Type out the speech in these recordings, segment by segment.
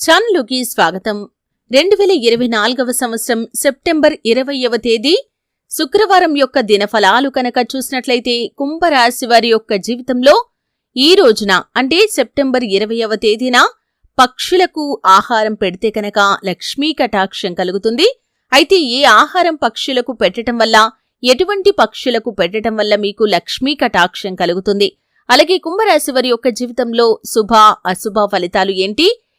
ఛానలుకి స్వాగతం. రెండు వేల ఇరవై నాలుగవ సంవత్సరం సెప్టెంబర్ ఇరవయవ తేదీ శుక్రవారం యొక్క దినఫలాలు కనుక చూసినట్లయితే కుంభరాశి వారి యొక్క జీవితంలో ఈ రోజున అంటే సెప్టెంబర్ ఇరవయవ తేదీన పక్షులకు ఆహారం పెడితే కనుక లక్ష్మీ కటాక్షం కలుగుతుంది. అయితే ఏ ఆహారం పక్షులకు పెట్టటం వల్ల ఎటువంటి పక్షులకు పెట్టటం వల్ల మీకు లక్ష్మీ కటాక్షం కలుగుతుంది? అలాగే కుంభరాశి వారి యొక్క జీవితంలో శుభ అశుభ ఫలితాలు ఏంటి?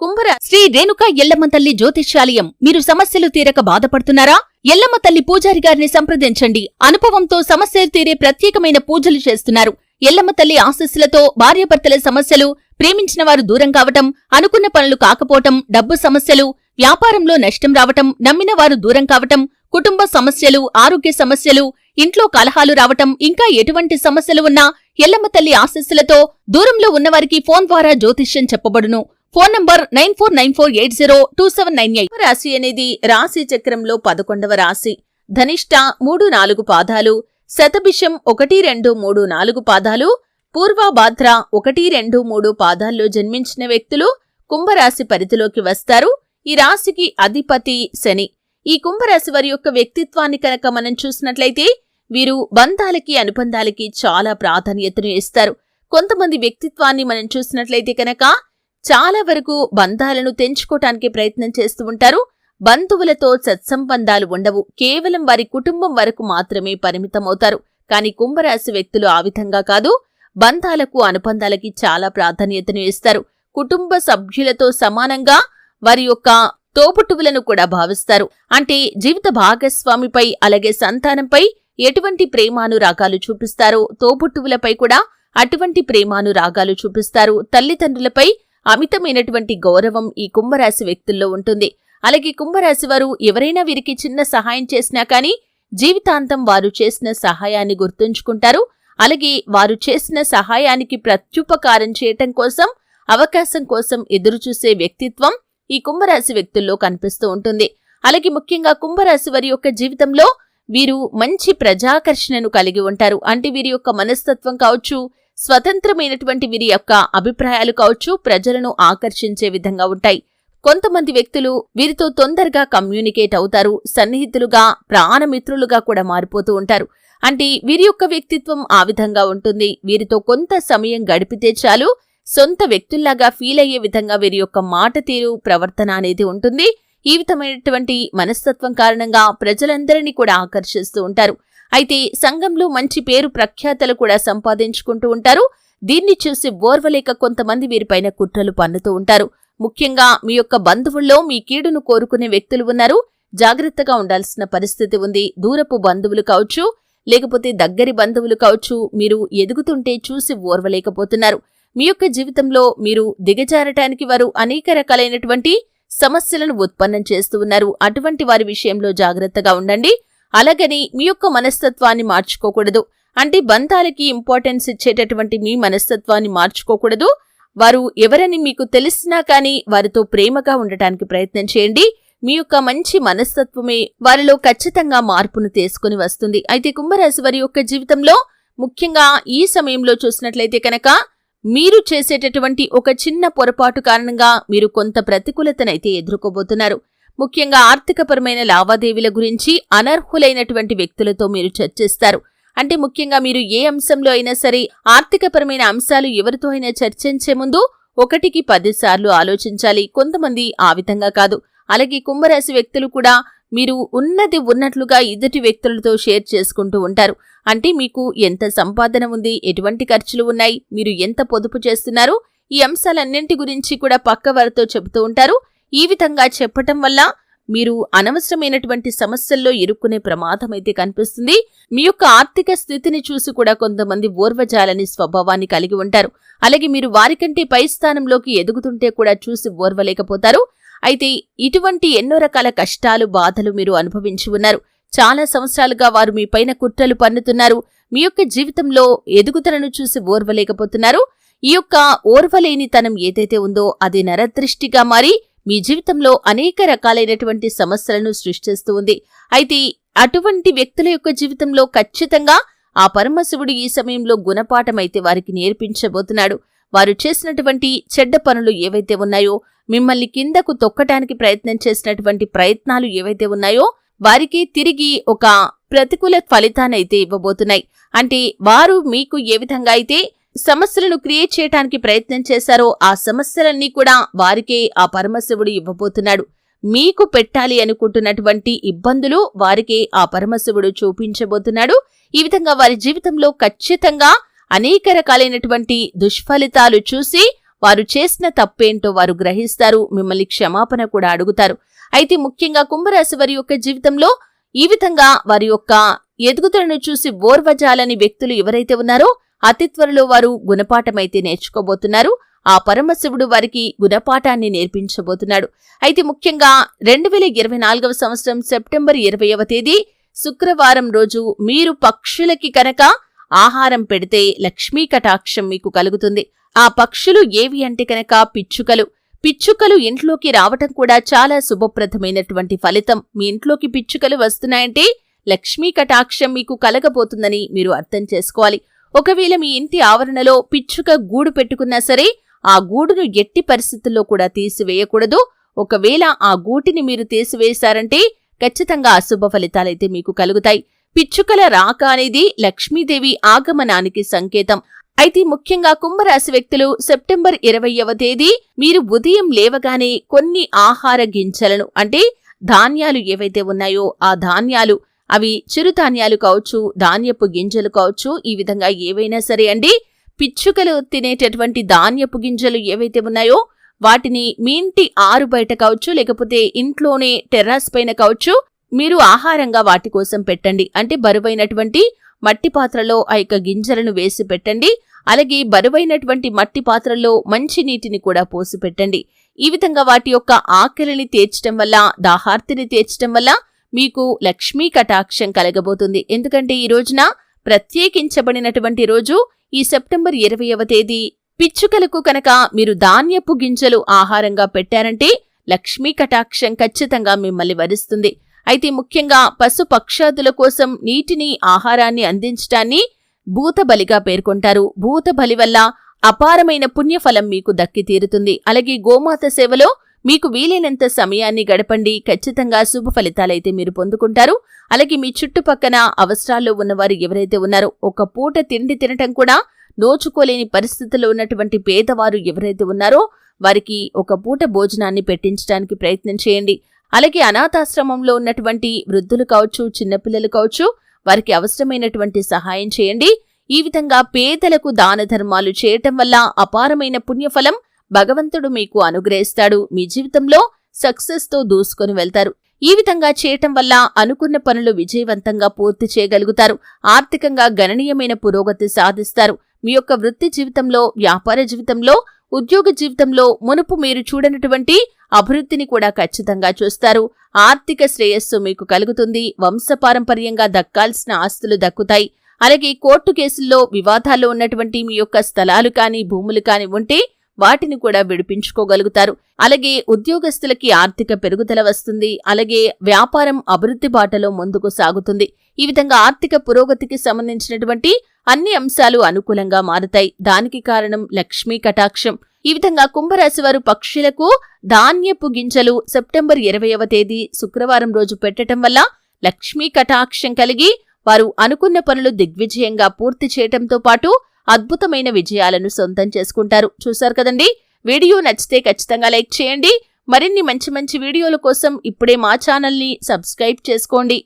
కుంభరా శ్రీ రేణుక ఎల్లమ్మ తల్లి జ్యోతిష్యాలయం. మీరు సమస్యలు తీరక బాధపడుతున్నారా? ఎల్లమ్మ తల్లి పూజారి గారిని సంప్రదించండి. అనుభవంతో సమస్యలు తీరే ప్రత్యేకమైన పూజలు చేస్తున్నారు. ఎల్లమ్మ తల్లి ఆశస్సులతో భార్యాభర్తల సమస్యలు ప్రేమించిన వారు దూరం కావటం అనుకున్న పనులు కాకపోవటం డబ్బు సమస్యలు వ్యాపారంలో నష్టం రావటం నమ్మిన వారు దూరం కావటం కుటుంబ సమస్యలు ఆరోగ్య సమస్యలు ఇంట్లో కలహాలు రావటం ఇంకా ఎటువంటి సమస్యలు ఉన్నా ఎల్లమ్మ తల్లి ఆశస్సులతో దూరంలో ఉన్నవారికి ఫోన్ ద్వారా జ్యోతిష్యం చెప్పబడును. Phone number nine four nine four eight zero two seven nine eight. రాశి అనేది రాశి చక్రంలో పదకొండవ రాశి. ధనిష్ట మూడు నాలుగు పాదాలు శతభిషం ఒకటి రెండు మూడు నాలుగు పాదాలు పూర్వభాద్ర ఒకటి రెండు మూడు పాదాల్లో జన్మించిన వ్యక్తులు కుంభరాశి పరిధిలోకి వస్తారు. ఈ రాశికి అధిపతి శని. ఈ కుంభరాశి వారి యొక్క వ్యక్తిత్వాన్ని కనుక మనం చూసినట్లయితే వీరు బంధాలకి అనుబంధాలకి చాలా ప్రాధాన్యతను ఇస్తారు. కొంతమంది వ్యక్తిత్వాన్ని మనం చూసినట్లయితే కనుక చాలా వరకు బంధాలను తెంచుకోవటానికి ప్రయత్నం చేస్తూ ఉంటారు. బంధువులతో సత్సంబంధాలు ఉండవు. కేవలం వారి కుటుంబం వరకు మాత్రమే పరిమితమవుతారు. కానీ కుంభరాశి వ్యక్తులు ఆ విధంగా కాదు. బంధాలకు అనుబంధాలకి చాలా ప్రాధాన్యతను ఇస్తారు. కుటుంబ సభ్యులతో సమానంగా వారి యొక్క తోపుటువులను కూడా భావిస్తారు. అంటే జీవిత భాగస్వామిపై అలాగే సంతానంపై ఎటువంటి ప్రేమానురాగాలు చూపిస్తారో తోబుట్టువులపై కూడా అటువంటి ప్రేమానురాగాలు చూపిస్తారు. తల్లిదండ్రులపై అమితమైనటువంటి గౌరవం ఈ కుంభరాశి వ్యక్తుల్లో ఉంటుంది. అలాగే కుంభరాశి వారు ఎవరైనా వీరికి చిన్న సహాయం చేసినా కానీ జీవితాంతం వారు చేసిన సహాయాన్ని గుర్తుంచుకుంటారు. అలాగే వారు చేసిన సహాయానికి ప్రత్యుపకారం చేయటం కోసం అవకాశం కోసం ఎదురుచూసే వ్యక్తిత్వం ఈ కుంభరాశి వ్యక్తుల్లో కనిపిస్తూ ఉంటుంది. అలాగే ముఖ్యంగా కుంభరాశి వారి యొక్క జీవితంలో వీరు మంచి ప్రజాకర్షణను కలిగి ఉంటారు. అంటే వీరి యొక్క మనస్తత్వం కావచ్చు స్వతంత్రమైనటువంటి వీరి యొక్క అభిప్రాయాలు కావచ్చు ప్రజలను ఆకర్షించే విధంగా ఉంటాయి. కొంతమంది వ్యక్తులు వీరితో తొందరగా కమ్యూనికేట్ అవుతారు సన్నిహితులుగా ప్రాణమిత్రులుగా కూడా మారిపోతూ ఉంటారు. అంటే వీరి యొక్క వ్యక్తిత్వం ఆ విధంగా ఉంటుంది. వీరితో కొంత సమయం గడిపితే చాలు సొంత వ్యక్తుల్లాగా ఫీల్ అయ్యే విధంగా వీరి యొక్క మాట తీరు ప్రవర్తన అనేది ఉంటుంది. ఈ విధమైనటువంటి మనస్తత్వం కారణంగా ప్రజలందరినీ కూడా ఆకర్షిస్తూ ఉంటారు. అయితే సంఘంలో మంచి పేరు ప్రఖ్యాతలు కూడా సంపాదించుకుంటూ ఉంటారు. దీన్ని చూసి ఓర్వలేక కొంతమంది వీరిపైన కుట్రలు పన్నుతూ ఉంటారు. ముఖ్యంగా మీ యొక్క బంధువుల్లో మీ కీడును కోరుకునే వ్యక్తులు ఉన్నారు. జాగ్రత్తగా ఉండాల్సిన పరిస్థితి ఉంది. దూరపు బంధువులు కావచ్చు లేకపోతే దగ్గరి బంధువులు కావచ్చు మీరు ఎదుగుతుంటే చూసి ఓర్వలేకపోతున్నారు. మీ యొక్క జీవితంలో మీరు దిగజారటానికి వారు అనేక రకాలైనటువంటి సమస్యలను ఉత్పన్నం చేస్తూ ఉన్నారు. అటువంటి వారి విషయంలో జాగ్రత్తగా ఉండండి. అలాగని మీ యొక్క మనస్తత్వాన్ని మార్చుకోకూడదు. అంటే బంధాలకి ఇంపార్టెన్స్ ఇచ్చేటటువంటి మీ మనస్తత్వాన్ని మార్చుకోకూడదు. వారు ఎవరని మీకు తెలిసినా కానీ వారితో ప్రేమగా ఉండటానికి ప్రయత్నం చేయండి. మీ యొక్క మంచి మనస్తత్వమే వారిలో ఖచ్చితంగా మార్పును తీసుకుని వస్తుంది. అయితే కుంభరాశి వారి యొక్క జీవితంలో ముఖ్యంగా ఈ సమయంలో చూసినట్లయితే కనుక మీరు చేసేటటువంటి ఒక చిన్న పొరపాటు కారణంగా మీరు కొంత ప్రతికూలతనైతే ఎదుర్కోబోతున్నారు. ముఖ్యంగా ఆర్థికపరమైన లావాదేవీల గురించి అనర్హులైనటువంటి వ్యక్తులతో మీరు చర్చిస్తారు. అంటే ముఖ్యంగా మీరు ఏ అంశంలో అయినా సరే ఆర్థికపరమైన అంశాలు ఎవరితో అయినా చర్చించే ముందు ఒకటికి పదిసార్లు ఆలోచించాలి. కొంతమంది ఆ విధంగా కాదు. అలాగే కుంభరాశి వ్యక్తులు కూడా మీరు ఉన్నది ఉన్నట్లుగా ఎదుటి వ్యక్తులతో షేర్ చేసుకుంటూ ఉంటారు. అంటే మీకు ఎంత సంపాదన ఉంది ఎటువంటి ఖర్చులు ఉన్నాయి మీరు ఎంత పొదుపు చేస్తున్నారు ఈ అంశాలన్నింటి గురించి కూడా పక్క వారితో చెబుతూ ఉంటారు. ఈ విధంగా చెప్పటం వల్ల మీరు అనవసరమైనటువంటి సమస్యల్లో ఇరుక్కునే ప్రమాదం అయితే కనిపిస్తుంది. మీ యొక్క ఆర్థిక స్థితిని చూసి కూడా కొంతమంది ఓర్వజాలని స్వభావాన్ని కలిగి ఉంటారు. అలాగే మీరు వారికంటే పై స్థానంలోకి ఎదుగుతుంటే కూడా చూసి ఓర్వలేకపోతారు. అయితే ఇటువంటి ఎన్నో రకాల కష్టాలు బాధలు మీరు అనుభవించి ఉన్నారు. చాలా సంవత్సరాలుగా వారు మీ పైన కుట్రలు పన్నుతున్నారు. మీ యొక్క జీవితంలో ఎదుగుదలను చూసి ఓర్వలేకపోతున్నారు. ఈ యొక్క ఓర్వలేనితనం ఏదైతే ఉందో అది నరదృష్టిగా మారి మీ జీవితంలో అనేక రకాలైనటువంటి సమస్యలను సృష్టిస్తూ ఉంది. అయితే అటువంటి వ్యక్తుల యొక్క జీవితంలో ఖచ్చితంగా ఆ పరమశివుడు ఈ సమయంలో గుణపాఠమైతే వారికి నేర్పించబోతున్నాడు. వారు చేసినటువంటి చెడ్డ పనులు ఏవైతే ఉన్నాయో మిమ్మల్ని కిందకు తొక్కటానికి ప్రయత్నం చేసినటువంటి ప్రయత్నాలు ఏవైతే ఉన్నాయో వారికి తిరిగి ఒక ప్రతికూల ఫలితానైతే ఇవ్వబోతున్నాయి. అంటే వారు మీకు ఏ విధంగా అయితే సమస్యలను క్రియేట్ చేయటానికి ప్రయత్నం చేశారో ఆ సమస్యలన్నీ కూడా వారికే ఆ పరమశివుడు ఇవ్వబోతున్నాడు. మీకు పెట్టాలి అనుకుంటున్నటువంటి ఇబ్బందులు వారికే ఆ పరమశివుడు చూపించబోతున్నాడు. ఈ విధంగా వారి జీవితంలో ఖచ్చితంగా అనేక రకాలైనటువంటి దుష్ఫలితాలు చూసి వారు చేసిన తప్పేంటో వారు గ్రహిస్తారు. మిమ్మల్ని క్షమాపణ కూడా అడుగుతారు. అయితే ముఖ్యంగా కుంభరాశి వారి యొక్క జీవితంలో ఈ విధంగా వారి యొక్క ఎదుగుదలను చూసి ఓర్వజాలని వ్యక్తులు ఎవరైతే ఉన్నారో అతి త్వరలో వారు గుణపాఠమైతే నేర్చుకోబోతున్నారు. ఆ పరమశివుడు వారికి గుణపాఠాన్ని నేర్పించబోతున్నాడు. అయితే ముఖ్యంగా రెండు వేల ఇరవై నాలుగవ సంవత్సరం సెప్టెంబర్ ఇరవైవ తేదీ శుక్రవారం రోజు మీరు పక్షులకి కనుక ఆహారం పెడితే లక్ష్మీ కటాక్షం మీకు కలుగుతుంది. ఆ పక్షులు ఏవి అంటే కనుక పిచ్చుకలు. పిచ్చుకలు ఇంట్లోకి రావటం కూడా చాలా శుభప్రదమైనటువంటి ఫలితం. మీ ఇంట్లోకి పిచ్చుకలు వస్తున్నాయంటే లక్ష్మీ కటాక్షం మీకు కలగబోతుందని మీరు అర్థం చేసుకోవాలి. ఒకవేళ మీ ఇంటి ఆవరణలో పిచ్చుక గూడు పెట్టుకున్నా సరే ఆ గూడును ఎట్టి పరిస్థితుల్లో కూడా తీసివేయకూడదు. ఒకవేళ ఆ గూటిని మీరు తీసివేశారంటే ఖచ్చితంగా అశుభ ఫలితాలైతే మీకు కలుగుతాయి. పిచ్చుకల రాక అనేది లక్ష్మీదేవి ఆగమనానికి సంకేతం. అయితే ముఖ్యంగా కుంభరాశి వ్యక్తులు సెప్టెంబర్ ఇరవయవ తేదీ మీరు ఉదయం లేవగానే కొన్ని ఆహార గింజలను అంటే ధాన్యాలు ఏవైతే ఉన్నాయో ఆ ధాన్యాలు అవి చిరుధాన్యాలు కావచ్చు ధాన్యపు గింజలు కావచ్చు ఈ విధంగా ఏవైనా సరే అండి పిచ్చుకలు తినేటటువంటి ధాన్యపు గింజలు ఏవైతే ఉన్నాయో వాటిని మీ ఇంటి ఆరు బయట కావచ్చు లేకపోతే ఇంట్లోనే టెర్రాస్ పైన కావచ్చు మీరు ఆహారంగా వాటి కోసం పెట్టండి. అంటే బరువైనటువంటి మట్టి పాత్రలో ఆ యొక్క గింజలను వేసి పెట్టండి. అలాగే బరువైనటువంటి మట్టి పాత్రల్లో మంచి నీటిని కూడా పోసి పెట్టండి. ఈ విధంగా వాటి యొక్క ఆకలిని తీర్చడం వల్ల దాహార్తిని తీర్చడం వల్ల మీకు లక్ష్మీ కటాక్షం కలగబోతుంది. ఎందుకంటే ఈ రోజున ప్రత్యేకించబడినటువంటి రోజు ఈ సెప్టెంబర్ ఇరవైవ తేదీ. పిచ్చుకలకు కనుక మీరు ధాన్యపు గింజలు ఆహారంగా పెట్టారంటే లక్ష్మీ కటాక్షం ఖచ్చితంగా మిమ్మల్ని వరిస్తుంది. అయితే ముఖ్యంగా పశు పక్షాదుల కోసం నీటిని ఆహారాన్ని అందించటాన్ని భూతబలిగా పేర్కొంటారు. భూతబలి వల్ల అపారమైన పుణ్యఫలం మీకు దక్కి తీరుతుంది అలాగే గోమాత సేవలో మీకు వీలైనంత సమయాన్ని గడపండి. ఖచ్చితంగా శుభ ఫలితాలైతే మీరు పొందుకుంటారు. అలాగే మీ చుట్టుపక్కన అవసరాల్లో ఉన్నవారు ఎవరైతే ఉన్నారో ఒక పూట తిండి తినటం కూడా నోచుకోలేని పరిస్థితుల్లో ఉన్నటువంటి పేదవారు ఎవరైతే ఉన్నారో వారికి ఒక పూట భోజనాన్ని పెట్టించడానికి ప్రయత్నం చేయండి. అలాగే అనాథాశ్రమంలో ఉన్నటువంటి వృద్ధులు కావచ్చు చిన్నపిల్లలు కావచ్చు వారికి అవసరమైనటువంటి సహాయం చేయండి. ఈ విధంగా పేదలకు దాన ధర్మాలు చేయటం వల్ల అపారమైన పుణ్యఫలం భగవంతుడు మీకు అనుగ్రహిస్తాడు. మీ జీవితంలో సక్సెస్తో దూసుకొని వెళ్తారు. ఈ విధంగా చేయటం వల్ల అనుకున్న పనులు విజయవంతంగా పూర్తి చేయగలుగుతారు. ఆర్థికంగా గణనీయమైన పురోగతి సాధిస్తారు. మీ యొక్క వృత్తి జీవితంలో వ్యాపార జీవితంలో ఉద్యోగ జీవితంలో మునుపు మీరు చూడనటువంటి అభివృద్ధిని కూడా ఖచ్చితంగా చూస్తారు. ఆర్థిక శ్రేయస్సు మీకు కలుగుతుంది. వంశపారంపర్యంగా దక్కాల్సిన ఆస్తులు దక్కుతాయి. అలాగే కోర్టు కేసుల్లో వివాదాల్లో ఉన్నటువంటి మీ యొక్క స్థలాలు కానీ భూములు కాని ఉంటే వాటిని కూడా విడిపించుకోగలుగుతారు. అలాగే ఉద్యోగస్తులకి ఆర్థిక పెరుగుదల వస్తుంది. అలాగే వ్యాపారం అభివృద్ధి బాటలో ముందుకు సాగుతుంది. ఈ విధంగా ఆర్థిక పురోగతికి సంబంధించినటువంటి అన్ని అంశాలు అనుకూలంగా మారుతాయి. దానికి కారణం లక్ష్మీ కటాక్షం. ఈ విధంగా కుంభరాశి వారు పక్షులకు ధాన్యపు గింజలు సెప్టెంబర్ ఇరవైవ తేదీ శుక్రవారం రోజు పెట్టడం వల్ల లక్ష్మీ కటాక్షం కలిగి వారు అనుకున్న పనులు దిగ్విజయంగా పూర్తి చేయటంతో పాటు అద్భుతమైన విజయాలను సొంతం చేసుకుంటారు. చూశారు కదండి? వీడియో నచ్చితే ఖచ్చితంగా లైక్ చేయండి. మరిన్ని మంచి మంచి వీడియోల కోసం ఇప్పుడే మా ఛానల్ని సబ్స్క్రైబ్ చేసుకోండి.